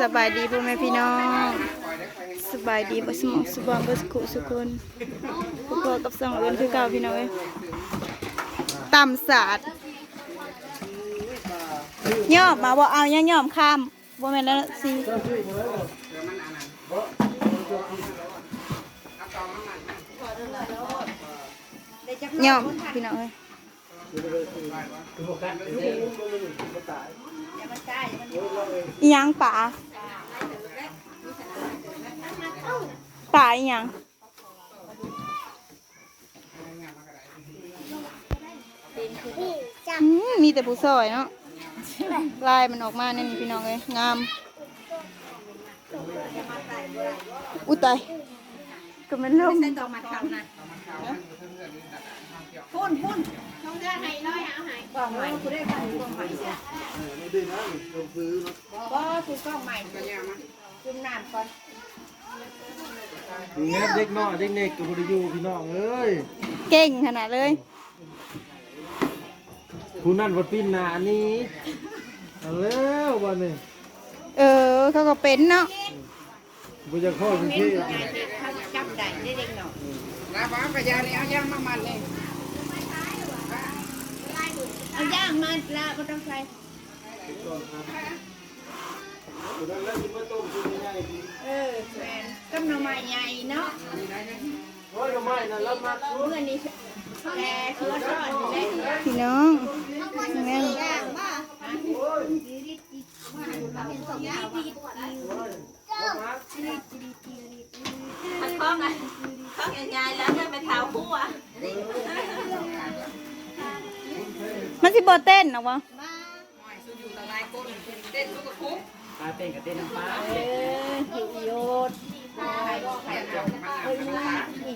สบายดีพ่อแม่พี่น้องสบายดีบ่สมองสบองบ่สุขสุคนพวกเรากับสองเอิ้นคือเก่าพี่น้องเอ้ยตำสาดย่อมมาบ่เอาย่อย่อมข้ามบ่แม่นแล้วสิย่อมพี่น้องเอ้ย อิหยังป่าป่าอิหยังอืมมีแต่ผู้ซอยเนาะลายมันออกมาเนี่ยนี่พี่น้องเลยงาม อุ้ยตายก็มันล่มใส่ตอกมาเขานะพุ่นพุ่นต้องได้ให้ร้อยเอาให้กล่องใหม่คุณได้ก ล่องกล่องใหม่จ้ะก็คือกล่องใหม่ก็ยังมาจุ่มน้ำก่อนแงบเด็กน้อยเด็กเน็กกับบริยูพี่น้องเอ้ยเก่งขนาดเลยผู้นั่นวัดปีนหนาอันนี้เอาแล้ววันนี้เออเขาก็เป็นเนาะบุญจะเข้าเป็นเห็นที่งานเด็กเขาจับได้ได้เด็กหน่อยลาบ้ากระยานี่เอาย่างมามันนี่เอาย่างมาละก็ต้องใส่ เออแมนกับหน่อไม้ใหญ่เนาะโอ้ยทำไมนั่นแล้วมาเมื่อนี้แกเชื้อร้อนเลยพี่น้องแม่นท้องไงท้องใหญ่ๆแล้วไม่ไปเท้าหัวมันสิบ่เต้นหรอวะ เต้นกับเต้นน้ำปลาเออหิวโยดใครก็ใครเอาเออนี่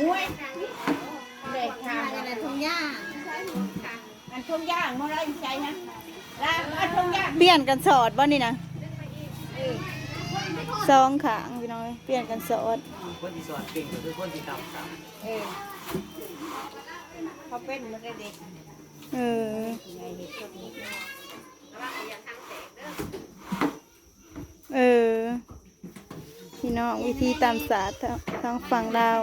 มวยเด็กทางอะไรทุ่งย่างอันทุ่งย่างมันอะไรใช่นะแล้วอันทุ่งย่างเปลี่ยนกันสอดบ่นี่นะสองขางพี่น้องเอ้ยเปลี่ยนกันสอดคนที่สอนเก่งก็คือคนที่ต่ำต่เออเขาเป็นมันเด็กเออไง เห็ดต้นนี้เออ พี่น้องวิธีตามศาสตร์ทางฝั่งลาว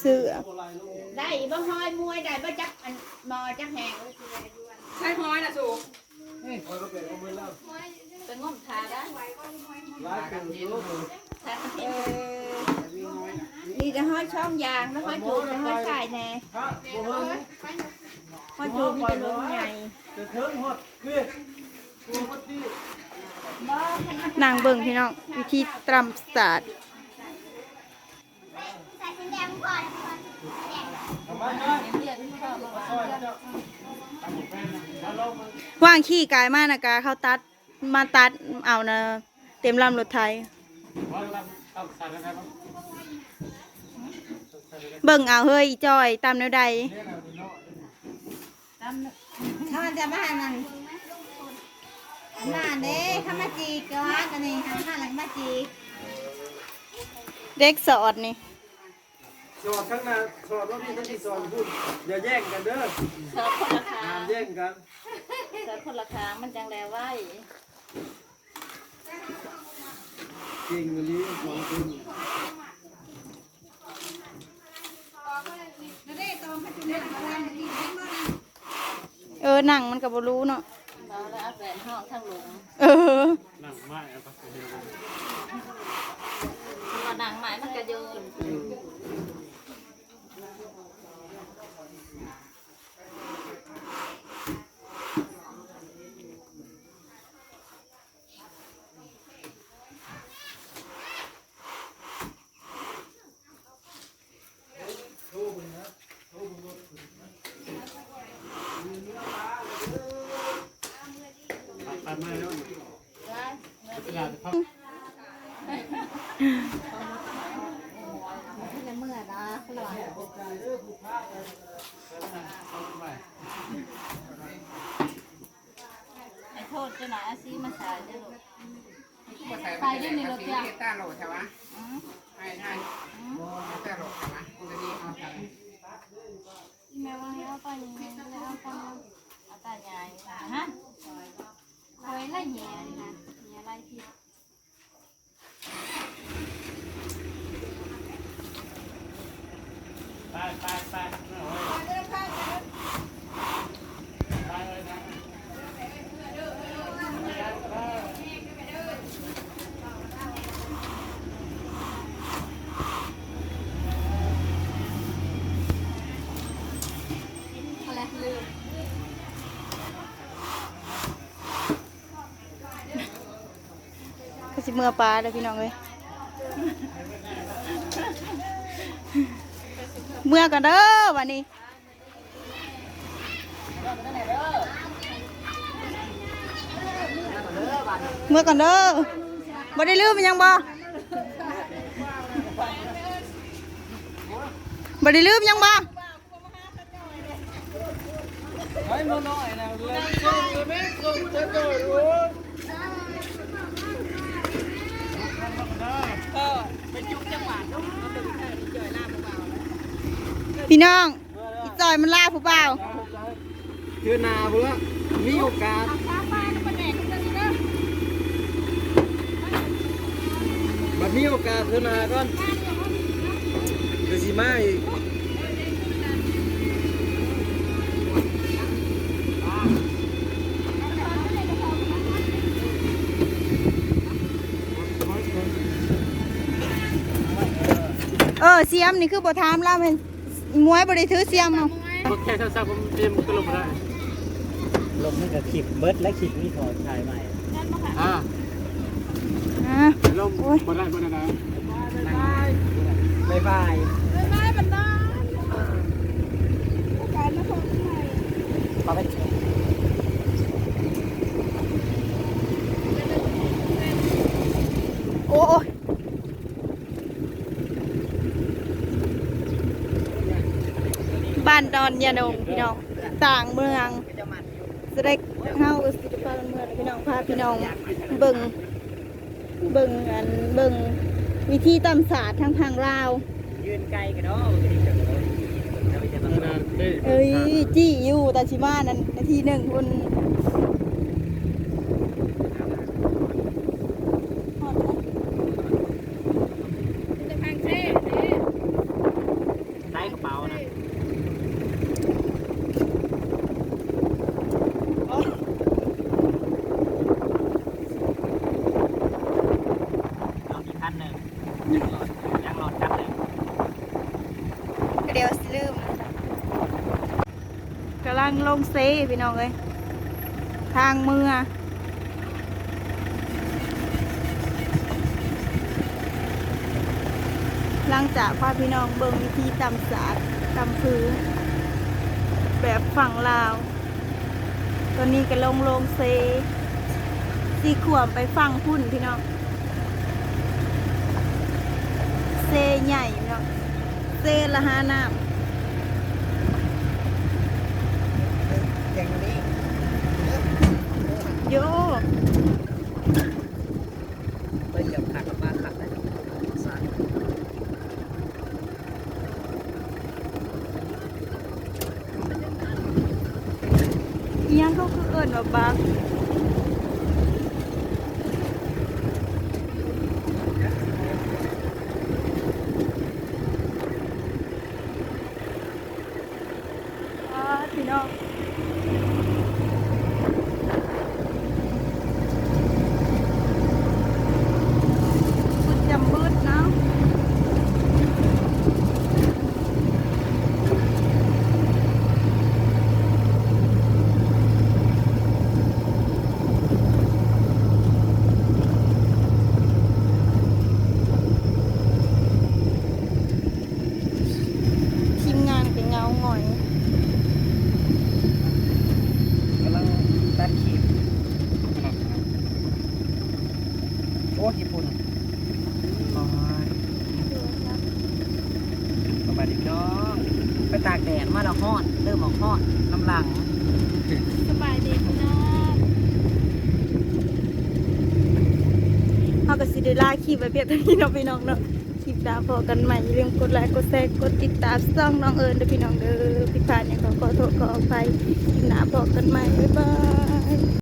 เสือได้บ่ห้อยมวยได้บ่จักอันมอจักแหงำใช่ห้อยนะสูเป็นง่มขาได้ ร้ายเป็นโลกเลย เออนี่จะห้อย ช่องยางแล้วห้อยจูบแล้วห้อยสายแน่เฮิงห้อยจูบมีแต่ลมใหญ่จะเทิงฮอดเพื่อตัวพอดีนางเบิ่งพี่น้องวิธีตามศาสตร์ทำไมนะซอยเจ้าว่างขี้กายมากนะกาเขาตัดมาตัดเอานะ เต็มลำรถไทย วันละต้องสั่นนะครับ เบิ่งเอาเฮ้ยอีจอยตามแนวใดถ้ามันจะมานั่นน่าเด้ข้ามาจีกว่ากันนี่ข้าหลังมาจีเด็กสอดนี่สอดข้างหน้าสอดรถนี่ทั้งที่สอดพูดอย่าแย่งกันเด้อเสิร์ฟคนละขาห้ามแย่งกันเสิร์ฟคนละขามันจังแลไว้เก่งอยู่นี้ของจริง เออหนังมันกับบรู้เนาะเราแล้วเอาแฟนห้องทั้งหลุมเออนั่งไม้ครับมันก็หนังใหม่มันก็ยืน ไอ้โทษจะหน่อยอาซีมาสายจะหลุดไปด้วยนี่รถจ้ะตาโหลใช่ไหมใช่ใช่แต่โหลใช่ไหมคนนี้เอาไปเอาไปยังไงเอาไปเอาตาใหญ่ฮะเอาไว้ไล่แย่นี่นะแย่ไล่พี่ ไปไปไป อะไรลืม ก็ สิเมื่อปลาเด้อพี่น้องเอ้ยเมื่อกันเด้อวันนี้เมื่อก่อนเด้อบ่ได้ลืมมันยังบ่บ่ได้ลืมยังบ่ไอ้น้อยๆนะเล่นเล่นเล่นเล่นเล่นเล่น พี่น้องอีจอยมันล่าผู้เปล่าคือนาเพื่อมีโอกาสบัดมีโอกาสคือนาก่อนคือสิมาอีก เออเสียมนี่คือบ่ถามเราเป็นมวยบ่ได้ถือเสียมเอาแค่สั้นๆผมเตรียมก็ลงมาได้ลงนี่กับขีดเบิร์ดและขีดนี่ถอดชายใหม่อ่าอะลงบ่ได้บ่ได้นะบายบาย เขาไป โอ้โอ้ยบ้านดอนยาดงพี่น้องต่างเมืองจะได้เฮาสิพาเมืองพี่น้องพาพี่น้องเบิ่งเบิ่งอันเบิ่งวิธีตำศาสตร์ทางทางลาวยืนไกลกันเนาะเอ้ยจี้อยู่แต่ชิมานั่นนาทีหนึ่งคุณ ใช้กระเป๋านะเอาอีกคันหนึ่งยังหลอดยังหลอดคันหนึ่ง เดี๋ยวสิลืมกำ ลงลงเซพี่น้องเอ้ยทางเมือหลังจากพาพี่น้องเบิ่งวิธีตำศาสตำพื้นแบบฝั่งลาว ตอนนี้ก็ลงลงเซสีขวมไปฝั่งพุ่นพี่น้อง เซใหญ่พี่น้อง เซละหาน้อย่างนี้ำโย เปิ้ลกับขักกับบ้านขักได้สาร อิหยังเขาคือเอิญว่าบักอ่าพี่น้องบึดจำบึดเนาะ ทีมงานเป็นเงาหงอย กำลังตัดขีดโอ้ญี่ปุ่นโอ้ยสบายดีน้องไปตากแดดมาแล้วฮอ พ่อกฮอดน้ำหลังสบายดีพี่น้องเขาก็สิได้ลาคลิปไว้เพียงเท่านี้เนาะพี่น้องเนาะคลิปดาวพอกันใหม่อย่าลืมกดไลค์กดแชร์กดติดตามช่องน้องเอิญเด้อพี่น้องเด้อพี่พานเนี่ยงก็ขอโทษขออภัยกินหนาพอกันใหม่บ๊ายบาย